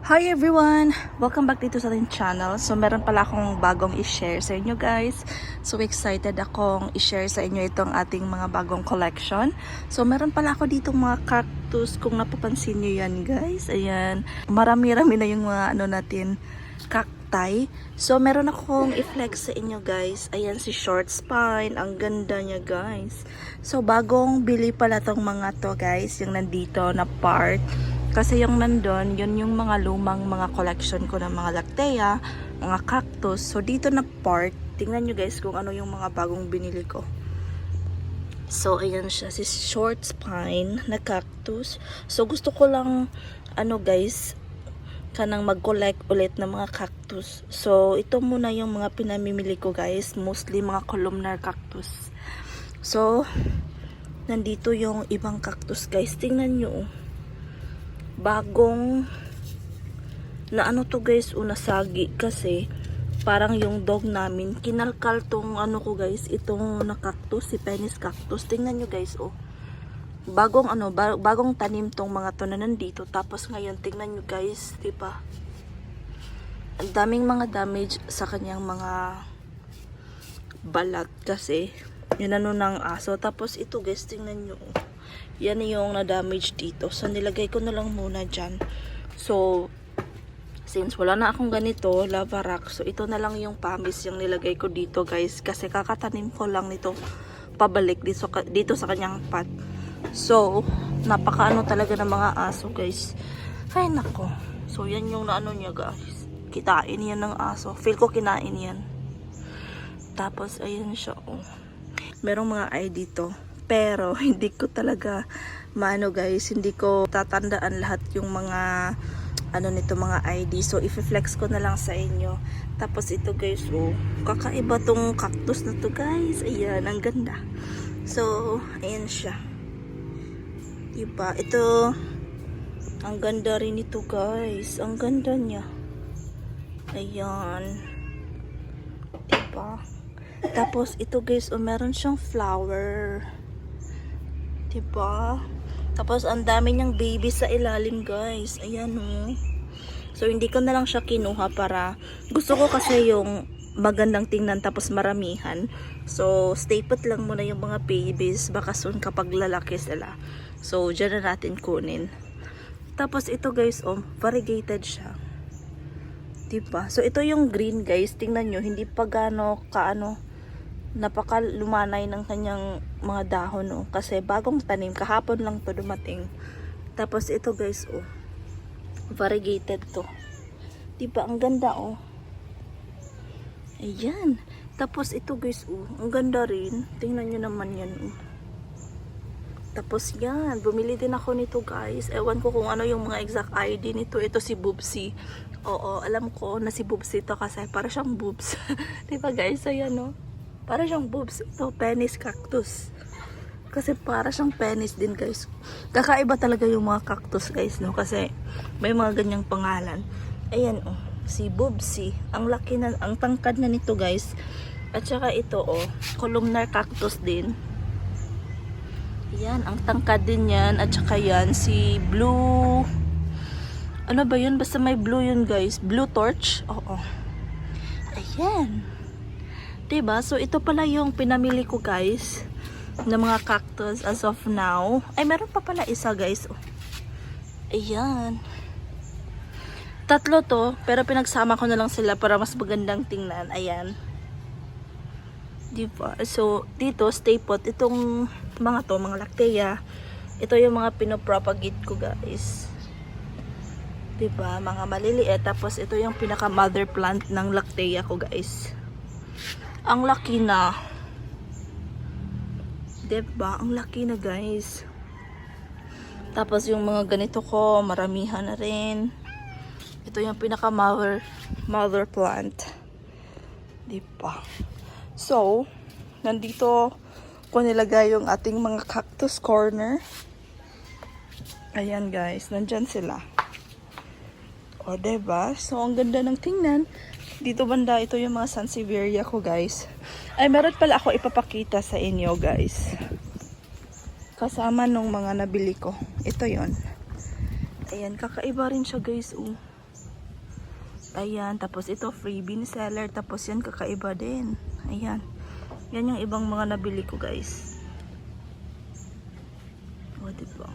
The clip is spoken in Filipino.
Hi everyone! Welcome back dito sa ating channel. So meron pala akong bagong i-share sa inyo guys. So excited akong i-share sa inyo itong ating mga bagong collection. So meron pala ako dito mga cactus kung napapansin nyo yan guys. Ayan. Marami-rami na yung mga ano natin cacti. So meron akong i-flex sa inyo guys. Ayan si short spine. Ang ganda niya guys. So bagong bili pala tong mga to guys. Yung nandito na part. Kasi yung nandun, yun yung mga lumang mga collection ko ng mga lactea, mga cactus. So, dito na part, tingnan nyo guys kung ano yung mga bagong binili ko. So, ayan siya, si short spine na cactus. So, gusto ko lang, ano guys, kanang mag-collect ulit ng mga cactus. So, ito muna yung mga pinamimili ko guys. Mostly mga columnar cactus. So, nandito yung ibang cactus guys. Tingnan nyo bagong na ano to guys unasagi kasi parang yung dog namin kinalkal tong ano ko guys itong na cactus si penis cactus. Tingnan nyo guys oh. Bagong ano ba- bagong tanim tong mga to na nandito. Tapos ngayon tingnan nyo guys di ba ang daming mga damage sa kanyang mga balat kasi yun ano ng aso. Tapos ito guys tingnan nyo oh. Yan yung na-damage dito. So nilagay ko na lang muna dyan. So since wala na akong ganito lava rock so ito na lang yung pamis yung nilagay ko dito guys. Kasi kakatanim ko lang nito pabalik dito, dito sa kanyang pot. So napakaano talaga ng mga aso guys. Ay nako. So yan yung naano niya guys. Kitain yan ng aso. Feel ko kinain yan. Tapos ayun siya oh. Merong mga ID dito. Pero, hindi ko talaga, maano guys, hindi ko tatandaan lahat yung mga, ano nito, mga ID. So, i-flex ko na lang sa inyo. Tapos, ito guys, oh, kakaiba tong cactus na to guys. Ayan, ang ganda. So, ayan siya. Diba? Ito, ang ganda rin ito guys. Ang ganda niya. Ayan. Diba? Tapos, ito guys, oh, meron siyang flower. Diba? Tapos, ang dami niyang baby sa ilalim, guys. Ayan, oh. So, hindi ko na lang siya kinuha para... Gusto ko kasi yung magandang tingnan tapos maramihan. So, stay put lang muna yung mga babies. Baka soon kapag lalaki sila. So, dyan na natin kunin. Tapos, ito guys, oh, variegated siya. Diba? So, ito yung green guys. Tingnan nyo, hindi pa gano kaano napaka lumanay ng kanyang mga dahon oh. Kasi bagong tanim, kahapon lang to dumating. Tapos ito guys oh. Variegated to. Diba? Ang ganda oh. Ayan. Tapos ito guys oh. Ang ganda rin. Tingnan nyo naman yan oh. Tapos yan, bumili din ako nito guys. Ewan ko kung ano yung mga exact ID nito. Ito si Boobsy. Oo, alam ko na si Boobsy to kasi para siyang boobs. diba guys? Ayan no. Para siyang boobs. Ito, penis cactus. Kasi para siyang penis din guys. Kakaiba talaga yung mga cactus guys no. Kasi may mga ganyang pangalan. Ayan oh. Si Boobsy. Ang laki na, ang tangkad na nito guys. At saka ito oh. Columnar cactus din. Yan, ang tangkad din yan. At saka yan, si Blue... Ano ba yun? Basta may blue yun, guys. Blue torch? Oo. Ayan. Diba? So, ito pala yung pinamili ko, guys. Na mga cactus as of now. Ay, meron pa pala isa, guys. Oh. Ayan. Tatlo to, pero pinagsama ko na lang sila para mas magandang tingnan. Ayan. Diba? So, dito, stay put. Itong mga to, mga lactea. Ito yung mga pinopropagate ko, guys. Diba? Mga maliliit. Tapos, ito yung pinaka mother plant ng lactea ko, guys. Ang laki na. Diba? Ang laki na, guys. Tapos, yung mga ganito ko, maramihan na rin. Ito yung pinaka mother, mother plant. Diba? So, nandito ko nilagay yung ating mga cactus corner. Ayan guys, nandyan sila. O, diba? So, ang ganda ng tingnan. Dito banda, ito yung mga Sansevieria ko guys. Ay, meron pala ako ipapakita sa inyo guys. Kasama nung mga nabili ko. Ito yon. Ayan, kakaiba rin siya guys. Oh. Ayan, tapos ito freebie ni seller. Tapos yan kakaiba din. Ayan. Yan yung ibang mga nabili ko guys. O, diba?